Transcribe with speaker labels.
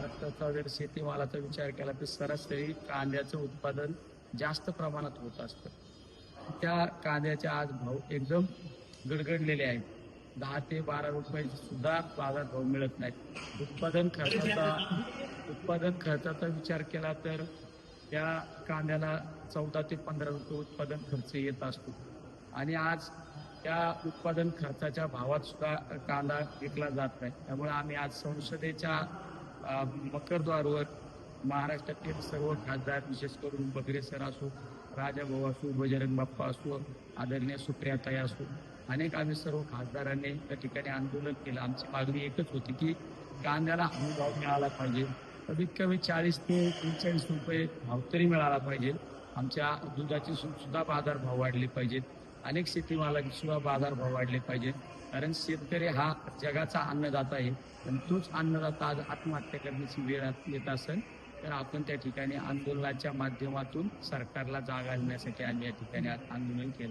Speaker 1: महाराष्ट्राचा जर शेतीमालाचा विचार केला तर सरासरी कांद्याचं उत्पादन जास्त प्रमाणात होत असतं. त्या कांद्याचे आज भाव एकदम गडगडलेले आहेत. दहा ते बारा रुपये सुद्धा बाजार भाव मिळत नाहीत उत्पादन खर्चाचा उत्पादन खर्चाचा विचार केला तर त्या कांद्याला चौदा ते पंधरा रुपये उत्पादन खर्च येत असतो. आणि आज त्या उत्पादन खर्चाच्या भावात सुद्धा कांदा विकला जात नाही. त्यामुळे आम्ही आज संसदेच्या मकरद्वारवर महाराष्ट्रातील सर्व खासदार विशेष करून बगरे सर असो राजाभाऊ असो बजरंग बाप्पा असो आदरणीय सुप्रियाताई असो अनेक आम्ही सर्व खासदारांनी त्या ठिकाणी आंदोलन केलं. आमची मागणी एकच होती की कांद्याला हमी भाव मिळाला पाहिजे. कमीत कमी चाळीस ते पंचेचाळीस रुपये भाव तरी मिळाला पाहिजे. आमच्या दुधाचे सु- सुद्धा बाजार भाव वाढले पाहिजेत. अनेक शेतीमालाचे सुद्धा बाजार भाव वाढले पाहिजेत कारण शेतकरी हा जगाचा अन्नदाता आहे. पण तोच अन्नदाता आज आत्महत्या करण्याची वेळ येत असेल तर आपण त्या ठिकाणी आंदोलनाच्या माध्यमातून सरकारला जागा आणण्यासाठी आम्ही या ठिकाणी आंदोलन केलं.